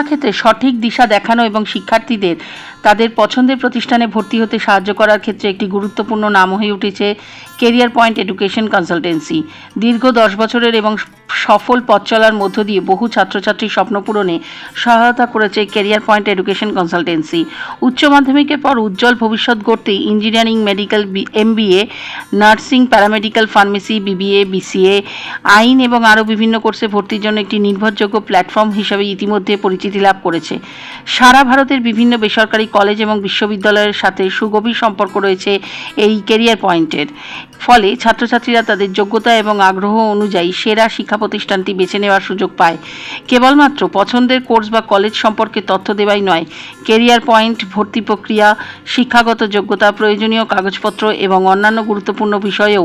ভবিষ্যতে সঠিক দিশা দেখানো এবং শিক্ষার্থীদের তাদের পছন্দের প্রতিষ্ঠানে ভর্তি হতে সাহায্য করার ক্ষেত্রে একটি গুরুত্বপূর্ণ নাম হয়ে উঠেছে কেরিয়ার পয়েন্ট এডুকেশন কনসালটেন্সি দীর্ঘ দশ বছরের এবং সফল পথ চলার মধ্য দিয়ে বহু ছাত্রছাত্রীর স্বপ্ন পূরণে সহায়তা করেছে কেরিয়ার পয়েন্ট এডুকেশন কনসালটেন্সি উচ্চ মাধ্যমিকের পর উজ্জ্বল ভবিষ্যৎ গড়তে engineering medical MBA nursing paramedical pharmacy BBA BCA আইন এবং আরও বিভিন্ন কোর্সে ভর্তির জন্য একটি নির্ভরযোগ্য প্ল্যাটফর্ম হিসেবে ইতিমধ্যে পরিচিতি লাভ করেছে। সারা ভারতের বিভিন্ন বেসরকারি কলেজ এবং বিশ্ববিদ্যালয়ের সাথে সুগভীর সম্পর্ক রয়েছে এই কেরিয়ার পয়েন্টের ফলে ছাত্রছাত্রীরা তাদের যোগ্যতা এবং আগ্রহ অনুযায়ী সেরা শিক্ষা প্রতিষ্ঠানটি বেছে নেওয়ার সুযোগ পায়। কেবলমাত্র পছন্দের কোর্স বা কলেজ সম্পর্কে তথ্য দেওয়াই নয় কেরিয়ার পয়েন্ট, ভর্তি প্রক্রিয়া, শিক্ষাগত যোগ্যতা, প্রয়োজনীয় কাগজপত্র এবং অন্যান্য গুরুত্বপূর্ণ বিষয়েও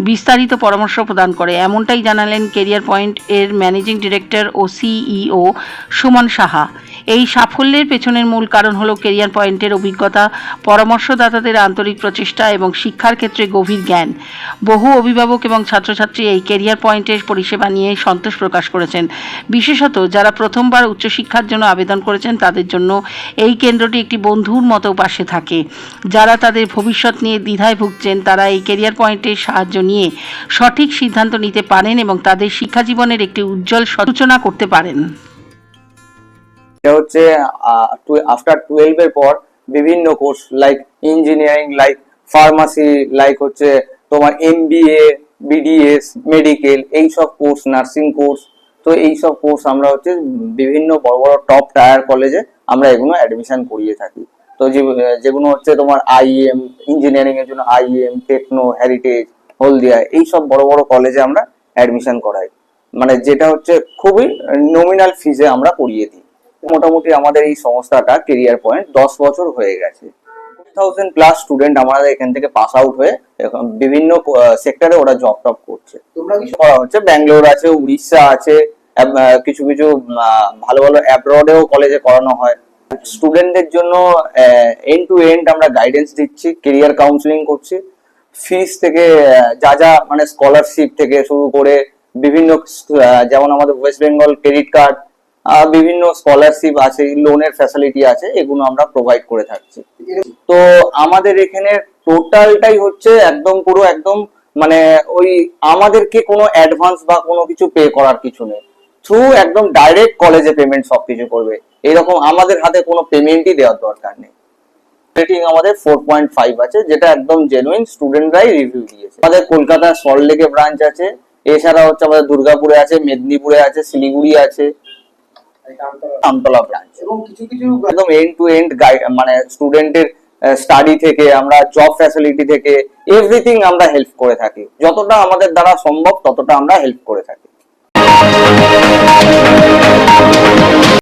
বিস্তারিত পরামর্শ প্রদান করে। এমনটাই জানালেন কেরিয়ার পয়েন্ট এর ম্যানেজিং ডিরেক্টর ও সিইও সুমন সাহা। এই সাফল্যের পেছনের মূল কারণ হলো কেরিয়ার পয়েন্টের অভিজ্ঞতা, পরামর্শদাতাদের আন্তরিক প্রচেষ্টা এবং শিক্ষার ক্ষেত্রে গভীর জ্ঞান। বহু অভিভাবক এবং ছাত্রছাত্রী এই কেরিয়ার পয়েন্টের পরিষেবা নিয়ে সন্তোষ প্রকাশ করেছেন। বিশেষত যারা প্রথমবার উচ্চশিক্ষার জন্য আবেদন করেছেন, তাদের জন্য এই কেন্দ্রটি একটি বন্ধুর মতো পাশে থাকে। যারা তাদের ভবিষ্যৎ নিয়ে দ্বিধায় ভুগছেন, তারা এই কেরিয়ার পয়েন্টের সাহায্য নিয়ে সঠিক সিদ্ধান্ত নিতে পারেন এবং তাদের শিক্ষা জীবনের একটি উজ্জ্বল সূচনা করতে পারেন। হচ্ছে আফটার টুয়েলভ এর পর বিভিন্ন course like engineering like pharmacy like হচ্ছে তোমার এমবিএ বিডিএস মেডিকেল এইসব কোর্স নার্সিং কোর্স তো এইসব কোর্স আমরা হচ্ছে বিভিন্ন বড় বড় টপ টায়ার কলেজে আমরা এগুলো অ্যাডমিশন করিয়ে থাকি। তো যেগুলো হচ্ছে তোমার আইএম ইঞ্জিনিয়ারিং এর জন্য আইএম টেকনো হেরিটেজ হলদিয়া এই সব বড় বড় কলেজে আমরা অ্যাডমিশন করাই। মানে যেটা হচ্ছে খুবই নমিনাল ফিজে আমরা করিয়ে দিই। মোটামুটি আমাদের এই সংস্থাটা কেরিয়ার পয়েন্ট দশ বছর হয়ে গেছে। থাউজেন্ড প্লাস স্টুডেন্ট আমাদের এখান থেকে পাস আউট হয়ে বিভিন্ন সেক্টরে ওরা জব টপ করছে। তোমরা কি করা হচ্ছে ব্যাঙ্গালোর আছে উড়িষ্যা আছে কিছু কিছু ভালো ভালো অ্যাব্রডেও কলেজে করানো হয়। স্টুডেন্টদের জন্য এন্ড টু এন্ড আমরা গাইডেন্স দিচ্ছি কেরিয়ার কাউন্সিলিং করছি। ফিস থেকে যা যা মানে স্কলারশিপ থেকে শুরু করে বিভিন্ন যেমন আমাদের ওয়েস্ট বেঙ্গল ক্রেডিট কার্ড বিভিন্ন স্কলারশিপ আছে লোনের ফ্যাসিলিটি আছে, এগুলো আমরা প্রোভাইড করে থাকছি। তো আমাদের এখানে টোটালটাই হচ্ছে একদম পুরো একদম মানে ওই আমাদেরকে কোনো অ্যাডভান্স বা কোনো কিছু পে করার কিছু নেই। থ্রু একদম ডাইরেক্ট কলেজে পেমেন্ট সবকিছু করবে। এরকম আমাদের হাতে কোনো পেমেন্টই দেওয়ার দরকার নেই। রেটিং আমাদের ফোর পয়েন্ট ফাইভ আছে, যেটা একদম জেনুইন স্টুডেন্টরাই রিভিউ দিয়েছে। আমাদের কলকাতা সল্টলেকে ব্রাঞ্চ আছে, এছাড়া হচ্ছে আমাদের দুর্গাপুরে আছে, মেদিনীপুরে আছে, শিলিগুড়ি আছে। আমতলা ব্রাঞ্চ এবং কিছু কিছু একদম এন্ড টু এন্ড গাইড মানে স্টুডেন্টের স্টাডি থেকে আমরা জব ফ্যাসিলিটি থেকে এভরিথিং আমরা হেল্প করে থাকি। যতটা আমাদের দ্বারা সম্ভব ততটা আমরা হেল্প করে থাকি।